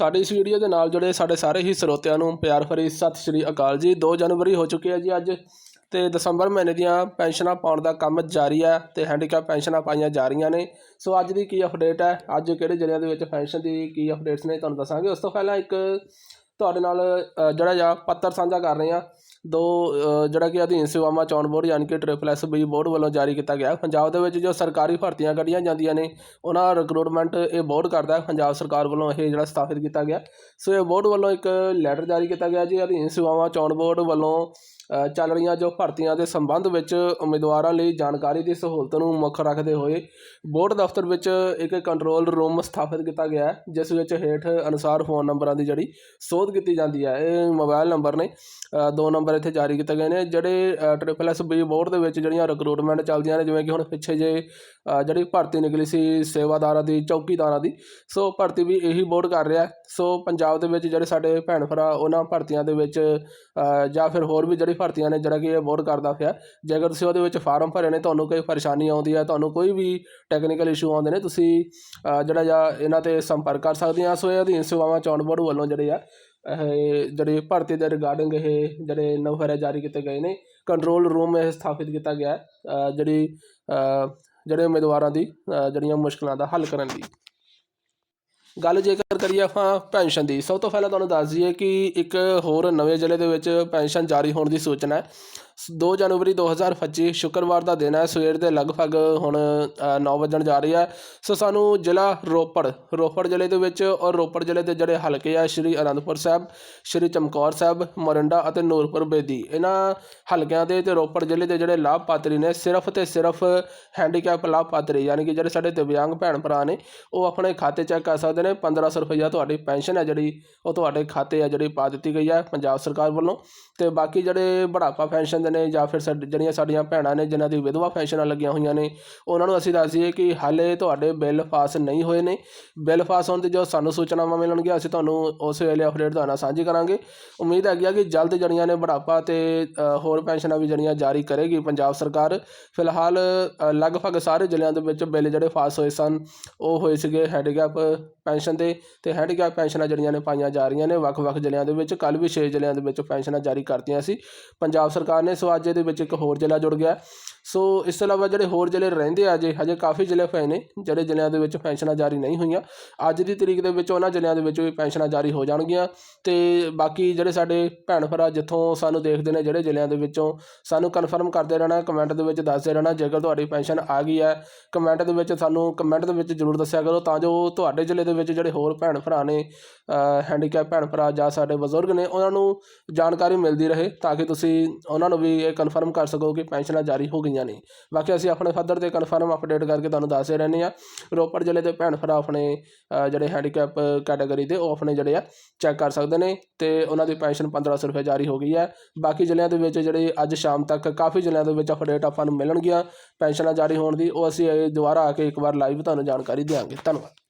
ਸਾਡੀ ਇਸ ਵੀਡੀਓ ਦੇ ਨਾਲ ਜੁੜੇ ਸਾਡੇ ਸਾਰੇ ਹੀ ਸਰੋਤਿਆਂ ਨੂੰ ਪਿਆਰ ਭਰੀ ਸਤਿ ਸ਼੍ਰੀ ਅਕਾਲ ਜੀ। 2 ਜਨਵਰੀ ਹੋ ਚੁੱਕੀ ਹੈ ਜੀ ਅੱਜ ਤੇ ਦਸੰਬਰ ਮਹੀਨੇ ਦੀਆਂ ਪੈਨਸ਼ਨਾਂ ਪਾਉਣ ਦਾ ਕੰਮ ਜਾਰੀ ਹੈ ਤੇ ਹੈਂਡੀਕੈਪ ਪੈਨਸ਼ਨਾਂ ਪਾਈਆਂ ਜਾ ਰਹੀਆਂ ਨੇ। ਸੋ ਅੱਜ ਦੀ ਕੀ ਅਪਡੇਟ ਹੈ? ਅੱਜ ਕਿਹੜੇ ਜ਼ਿਲ੍ਹਿਆਂ ਦੇ ਵਿੱਚ ਪੈਨਸ਼ਨ ਦੀ ਕੀ ਅਪਡੇਟਸ ਨੇ ਤੁਹਾਨੂੰ ਦੱਸਾਂਗੇ। ਉਸ ਤੋਂ ਪਹਿਲਾਂ ਇੱਕ ਤੁਹਾਡੇ ਨਾਲ ਜਿਹੜਾ ਜਾਂ ਪੱਤਰ ਸਾਂਝਾ ਕਰ ਰਹੇ ਹਾਂ। ਦੋ ਜਿਹੜਾ ਕਿ ਅਧੀਨ ਸੇਵਾਵਾਂ ਚੋਣ ਬੋਰਡ ਯਾਨੀ ਕਿ ਟ੍ਰਿਪਲ ਐਸ ਬੀ ਬੋਰਡ ਵੱਲੋਂ ਜਾਰੀ ਕੀਤਾ ਗਿਆ। ਪੰਜਾਬ ਦੇ ਵਿੱਚ ਜੋ ਸਰਕਾਰੀ ਭਰਤੀਆਂ ਕੱਢੀਆਂ ਜਾਂਦੀਆਂ ਨੇ ਉਹਨਾਂ ਰਿਕਰੂਟਮੈਂਟ ਇਹ ਬੋਰਡ ਕਰਦਾ ਹੈ। ਪੰਜਾਬ ਸਰਕਾਰ ਵੱਲੋਂ ਇਹ ਜਿਹੜਾ ਸਥਾਪਿਤ ਕੀਤਾ ਗਿਆ। ਸੋ ਇਹ ਬੋਰਡ ਵੱਲੋਂ ਇੱਕ ਲੈਟਰ ਜਾਰੀ ਕੀਤਾ ਗਿਆ ਜੀ। ਅਧੀਨ ਸੇਵਾਵਾਂ ਚੋਣ ਬੋਰਡ ਵੱਲੋਂ ਚੱਲ ਰਹੀਆਂ ਜੋ ਭਰਤੀਆਂ ਦੇ ਸੰਬੰਧ ਵਿੱਚ ਉਮੀਦਵਾਰਾਂ ਲਈ ਜਾਣਕਾਰੀ ਦੀ ਸਹੂਲਤ ਨੂੰ ਮੁੱਖ ਰੱਖਦੇ ਹੋਏ ਬੋਰਡ ਦਫ਼ਤਰ ਵਿੱਚ ਇੱਕ ਕੰਟਰੋਲ ਰੂਮ ਸਥਾਪਿਤ ਕੀਤਾ ਗਿਆ ਹੈ ਜਿਸ ਵਿੱਚ ਹੇਠ ਅਨੁਸਾਰ ਫੋਨ ਨੰਬਰਾਂ ਦੀ ਜਿਹੜੀ ਸੋਧ ਕੀਤੀ ਜਾਂਦੀ ਹੈ। ਇਹ ਮੋਬਾਈਲ ਨੰਬਰ ਨੇ ਅ, ਨੰਬਰ ਨੰਬਰ ਇੱਥੇ ਜਾਰੀ ਕੀਤੇ ਗਏ ਨੇ, ਜਿਹੜੇ ਟ੍ਰਿਪਲ ਐਸ ਬੀ ਬੋਰਡ ਦੇ ਵਿੱਚ ਜਿਹੜੀਆਂ ਰਿਕਰੂਟਮੈਂਟ ਚੱਲਦੀਆਂ ਨੇ, ਜਿਵੇਂ ਕਿ ਹੁਣ ਪਿੱਛੇ ਜੇ ਜਿਹੜੀ ਭਰਤੀ ਨਿਕਲੀ ਸੀ ਸੇਵਾਦਾਰਾਂ ਦੀ, ਚੌਕੀਦਾਰਾਂ ਦੀ, ਸੋ ਭਰਤੀ ਵੀ ਇਹੀ ਬੋਰਡ ਕਰ ਰਿਹਾ ਸੋ ਪੰਜਾਬ ਦੇ ਵਿੱਚ ਜਿਹੜੇ ਸਾਡੇ ਭੈਣ ਭਰਾ, ਉਹਨਾਂ ਭਰਤੀਆਂ ਦੇ ਵਿੱਚ ਜਾਂ ਫਿਰ ਹੋਰ ਵੀ ਜਿਹੜੀ ਭਰਤੀਆਂ ਨੇ, ਜਿਹੜਾ ਕਿ ਇਹ ਬੋਰਡ ਕਰਦਾ ਪਿਆ ਜੇਕਰ ਤੁਸੀਂ ਉਹਦੇ ਵਿੱਚ ਫਾਰਮ ਭਰੇ ਨੇ, ਤੁਹਾਨੂੰ ਕੋਈ ਪਰੇਸ਼ਾਨੀ ਆਉਂਦੀ ਹੈ, ਤੁਹਾਨੂੰ ਕੋਈ ਵੀ ਟੈਕਨੀਕਲ ਇਸ਼ੂ ਆਉਂਦੇ ਨੇ, ਤੁਸੀਂ ਜਿਹੜਾ ਜਾਂ ਇਹਨਾਂ ਤੇ ਸੰਪਰਕ ਕਰ ਸਕਦੇ ਆ। ਸੋ ਇਹ ਅਧੀਨ ਸੇਵਾਵਾਂ ਚੋਣ ਬੋਰਡ ਵੱਲੋਂ ਜਿਹੜੇ ਆ ਜਿਹੜੇ ਭਰਤੀ ਦੇ ਰਿਗਾਰਡਿੰਗ ਇਹ ਜਿਹੜੇ ਨਵਹਰੇ ਜਾਰੀ ਕੀਤੇ ਗਏ ਨੇ ਕੰਟਰੋਲ ਰੂਮ ਇਹ ਸਥਾਪਿਤ ਕੀਤਾ ਗਿਆ ਜਿਹੜੀ ਜਿਹੜੇ ਉਮੀਦਵਾਰਾਂ ਦੀ ਜਿਹੜੀਆਂ ਮੁਸ਼ਕਲਾਂ ਦਾ ਹੱਲ ਕਰਨ ਲਈ ਗੱਲ ਜੇਕਰ ਕਰੀਏ ਆਪਾਂ ਪੈਨਸ਼ਨ ਦੀ, ਸਭ ਤੋਂ ਪਹਿਲਾਂ ਤੁਹਾਨੂੰ ਦੱਸ ਦਈਏ ਕਿ ਇੱਕ ਹੋਰ ਨਵੇਂ ਜ਼ਿਲ੍ਹੇ ਦੇ ਵਿੱਚ ਪੈਨਸ਼ਨ ਜਾਰੀ ਹੋਣ ਦੀ ਸੂਚਨਾ ਹੈ। 2 ਜਨਵਰੀ 2025 ਸ਼ੁੱਕਰਵਾਰ ਦਾ ਦਿਨ ਹੈ। ਸਵੇਰ ਦੇ ਲਗਭਗ ਹੁਣ 9 ਵਜਣ ਜਾ ਰਹੀ ਹੈ। ਸੋ ਸਾਨੂੰ ਜ਼ਿਲ੍ਹਾ ਰੋਪੜ ਰੋਪੜ ਜ਼ਿਲ੍ਹੇ ਦੇ ਵਿੱਚ ਔਰ ਰੋਪੜ ਜ਼ਿਲ੍ਹੇ ਦੇ ਜਿਹੜੇ ਹਲਕੇ ਆ, ਸ਼੍ਰੀ ਅਨੰਦਪੁਰ ਸਾਹਿਬ, ਸ਼੍ਰੀ ਚਮਕੌਰ ਸਾਹਿਬ, ਮੋਰਿੰਡਾ ਅਤੇ ਨੂਰਪੁਰ ਬੇਦੀ। ਇਹਨਾਂ ਹਲਕਿਆਂ ਦੇ ਤੇ ਰੋਪੜ ਜ਼ਿਲ੍ਹੇ ਦੇ ਜਿਹੜੇ ਲਾਭਪਾਤਰੀ ਨੇ, ਸਿਰਫ ਤੇ ਸਿਰਫ ਹੈਂਡੀਕੈਪ ਲਾਭਪਾਤਰੀ, ਯਾਨੀ ਕਿ ਜਿਹੜੇ ਸਾਡੇ ਦਿਵਿਆਂਗ ਭੈਣ ਭਰਾ ਨੇ, ਉਹ ਆਪਣੇ ਖਾਤੇ ਚੈੱਕ ਕਰ ਸਕਦੇ ਨੇ। 1500 ਰੁਪਈਆ ਤੁਹਾਡੀ ਪੈਨਸ਼ਨ ਹੈ ਜਿਹੜੀ, ਉਹ ਤੁਹਾਡੇ ਖਾਤੇ ਆ ਜਿਹੜੀ ਪਾ ਦਿੱਤੀ ਗਈ ਹੈ ਪੰਜਾਬ ਸਰਕਾਰ ਵੱਲੋਂ। ਤੇ ਬਾਕੀ ਜਿਹੜੇ ਬੁਢਾਪਾ ਪੈਨਸ਼ਨ ਦੇ ਨੇ ਜਾਂ ਫਿਰ ਸਾਡ ਜਿਹੜੀਆਂ ਸਾਡੀਆਂ ਭੈਣਾਂ ਨੇ ਜਿਨ੍ਹਾਂ ਦੀ ਵਿਧਵਾ ਪੈਨਸ਼ਨਾਂ ਲੱਗੀਆਂ ਹੋਈਆਂ ਨੇ ਉਹਨਾਂ ਨੂੰ ਅਸੀਂ ਦੱਸ ਦਈਏ ਕਿ ਹਾਲੇ ਤੁਹਾਡੇ ਬਿੱਲ ਪਾਸ ਨਹੀਂ ਹੋਏ ਨੇ। ਬਿੱਲ ਪਾਸ ਹੋਣ 'ਤੇ ਜੋ ਸਾਨੂੰ ਸੂਚਨਾਵਾਂ ਮਿਲਣਗੀਆਂ ਅਸੀਂ ਤੁਹਾਨੂੰ ਉਸ ਵੇਲੇ ਅਪਡੇਟ ਤੁਹਾਡੇ ਨਾਲ ਸਾਂਝੀ ਕਰਾਂਗੇ। ਉਮੀਦ ਹੈਗੀ ਆ ਕਿ ਜਲਦ ਜਿਹੜੀਆਂ ਨੇ ਬੁਢਾਪਾ ਤੇ ਅ, ਹੋਰ ਪੈਨਸ਼ਨਾਂ ਵੀ ਜਿਹੜੀਆਂ ਜਾਰੀ ਕਰੇਗੀ ਪੰਜਾਬ ਸਰਕਾਰ। ਫਿਲਹਾਲ ਅ, ਲਗਭਗ ਸਾਰੇ ਜ਼ਿਲ੍ਹਿਆਂ ਦੇ ਵਿੱਚ ਬਿੱਲ ਜਿਹੜੇ ਪਾਸ ਹੋਏ ਸਨ ਉਹ ਹੋਏ ਸੀਗੇ ਹੈਂਡੀਕੈਪ ਪੈਨਸ਼ਨ ਦੇ ਤੇ ਹੈਂਡੀਕੈਪ ਪੈਨਸ਼ਨਾਂ ਜਿਹੜੀਆਂ ਨੇ ਪਾਈਆਂ ਜਾ ਰਹੀਆਂ ਨੇ। ਵੱਖ-ਵੱਖ ਜ਼ਿਲ੍ਹਿਆਂ ਦੇ ਵਿੱਚ ਕੱਲ ਵੀ 6 ਜ਼ਿਲ੍ਹਿਆਂ ਦੇ ਵਿੱਚ ਪੈਨਸ਼ਨਾਂ ਜਾਰੀ ਕਰਤੀਆਂ ਸੀ। ਪੰਜਾਬ ਸਰਕਾਰ ਨੇ ਸੋ ਅੱਜ ਇਹਦੇ ਵਿੱਚ ਇੱਕ ਹੋਰ ਜ਼ਿਲ੍ਹਾ ਜੁੜ ਗਿਆ। ਸੋ ਇਸ ਤੋਂ ਇਲਾਵਾ ਜਿਹੜੇ ਹੋਰ ਜ਼ਿਲ੍ਹੇ ਰਹਿੰਦੇ ਆ ਜੇ, ਹਜੇ ਕਾਫੀ ਜ਼ਿਲ੍ਹੇ ਪਏ ਨੇ, ਜਿਹੜੇ ਜ਼ਿਲ੍ਹਿਆਂ ਦੇ ਵਿੱਚ ਪੈਨਸ਼ਨਾਂ ਜਾਰੀ ਨਹੀਂ ਹੋਈਆਂ। ਅੱਜ ਦੀ ਤਰੀਕ ਦੇ ਵਿੱਚ ਉਹਨਾਂ ਜ਼ਿਲ੍ਹਿਆਂ ਦੇ ਵਿੱਚ ਵੀ ਪੈਨਸ਼ਨਾਂ ਜਾਰੀ ਹੋ ਜਾਣਗੀਆਂ ਤੇ ਬਾਕੀ ਜਿਹੜੇ ਸਾਡੇ ਭੈਣ ਭਰਾ ਜਿੱਥੋਂ ਸਾਨੂੰ ਦੇਖਦੇ ਨੇ, ਜਿਹੜੇ ਜ਼ਿਲ੍ਹਿਆਂ ਦੇ ਵਿੱਚੋਂ ਸਾਨੂੰ ਕਨਫਰਮ ਕਰਦੇ ਰਹਿਣਾ ਕਮੈਂਟ ਦੇ ਵਿੱਚ ਦੱਸਦੇ ਰਹਿਣਾ, ਜੇਕਰ ਤੁਹਾਡੀ ਪੈਨਸ਼ਨ ਆ ਗਈ ਹੈ ਕਮੈਂਟ ਦੇ ਵਿੱਚ ਸਾਨੂੰ ਕਮੈਂਟ ਦੇ ਵਿੱਚ ਜ਼ਰੂਰ ਦੱਸਿਆ ਕਰੋ ਤਾਂ ਜੋ ਤੁਹਾਡੇ ਜ਼ਿਲ੍ਹੇ ਦੇ ਵਿੱਚ ਜਿਹੜੇ ਹੋਰ ਭੈਣ ਭਰਾ ਨੇ ਹੈਂਡੀਕੈਪ ਭੈਣ ਭਰਾ ਜਾਂ ਸਾਡੇ ਬਜ਼ੁਰਗ ਨੇ, ਉਹਨਾਂ ਨੂੰ ਜਾਣਕਾਰੀ ਮਿਲਦੀ ਰਹੇ ਤਾਂ ਕਿ ਤੁਸੀਂ ਉਹਨਾਂ ਨੂੰ ਵੀ ਇਹ ਕਨਫਰਮ ਕਰ ਸਕੋ ਕਿ ਪੈਨਸ਼ਨਾਂ ਜਾਰੀ ਹੋ ਗਈਆਂ ਨੇ। ਬਾਕੀ ਅਸੀਂ ਆਪਣੇ ਫਦਰ ਤੇ ਕਨਫਰਮ ਅਪਡੇਟ ਕਰਕੇ ਤੁਹਾਨੂੰ ਦੱਸਦੇ ਰਹਿੰਦੇ ਆ ਰੋਪੜ ਜ਼ਿਲ੍ਹੇ ਦੇ ਭੈਣ ਭਰਾ ਆਪਣੇ ਜਿਹੜੇ ਹੈਂਡੀਕੈਪ ਕੈਟਾਗਰੀ ਦੇ, ਉਹ ਆਪਣੇ ਜਿਹੜੇ ਆ ਚੈੱਕ ਕਰ ਸਕਦੇ ਨੇ ਤੇ ਉਹਨਾਂ ਦੀ ਪੈਨਸ਼ਨ 1500 ਰੁਪਏ ਜਾਰੀ ਹੋ ਗਈ ਹੈ। ਬਾਕੀ ਜ਼ਿਲ੍ਹਿਆਂ ਦੇ ਵਿੱਚ ਜਿਹੜੇ ਅੱਜ ਸ਼ਾਮ ਤੱਕ ਕਾਫੀ ਜ਼ਿਲ੍ਹਿਆਂ ਦੇ ਵਿੱਚ ਅਪਡੇਟ ਆਪਾਂ ਨੂੰ ਮਿਲਣਗੀਆਂ। ਪੈਨਸ਼ਨਾਂ ਜਾਰੀ ਹੋਣ ਦੀ, ਉਹ ਅਸੀਂ ਇਹ ਦੁਬਾਰਾ ਆ ਕੇ ਇੱਕ ਵਾਰ ਲਾਈਵ ਤੁਹਾਨੂੰ ਜਾਣਕਾਰੀ ਦਿਆਂਗੇ। ਧੰਨਵਾਦ।